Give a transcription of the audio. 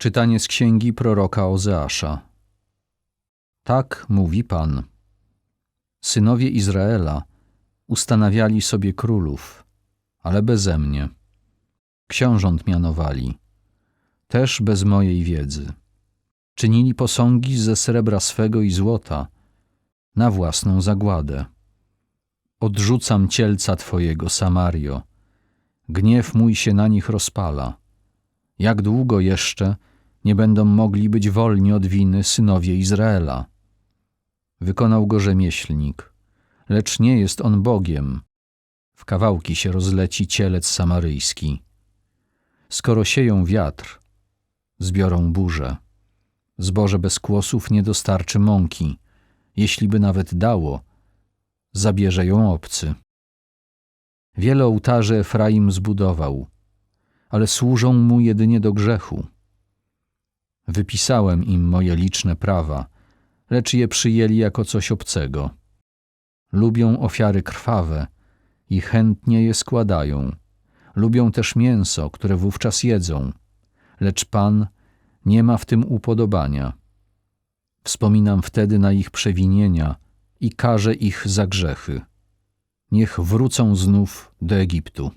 Czytanie z księgi proroka Ozeasza. Tak mówi Pan. Synowie Izraela ustanawiali sobie królów, ale beze mnie. Książąt mianowali, też bez mojej wiedzy. Czynili posągi ze srebra swego i złota na własną zagładę. Odrzucam cielca Twojego, Samario. Gniew mój się na nich rozpala. Jak długo jeszcze nie będą mogli być wolni od winy synowie Izraela? Wykonał go rzemieślnik, lecz nie jest on Bogiem. W kawałki się rozleci cielec samaryjski. Skoro sieją wiatr, zbiorą burzę. Zboże bez kłosów nie dostarczy mąki. Jeśli by nawet dało, zabierze ją obcy. Wiele ołtarzy Efraim zbudował, ale służą mu jedynie do grzechu. Wypisałem im moje liczne prawa, lecz je przyjęli jako coś obcego. Lubią ofiary krwawe i chętnie je składają. Lubią też mięso, które wówczas jedzą, lecz Pan nie ma w tym upodobania. Wspominam wtedy na ich przewinienia i karzę ich za grzechy. Niech wrócą znów do Egiptu.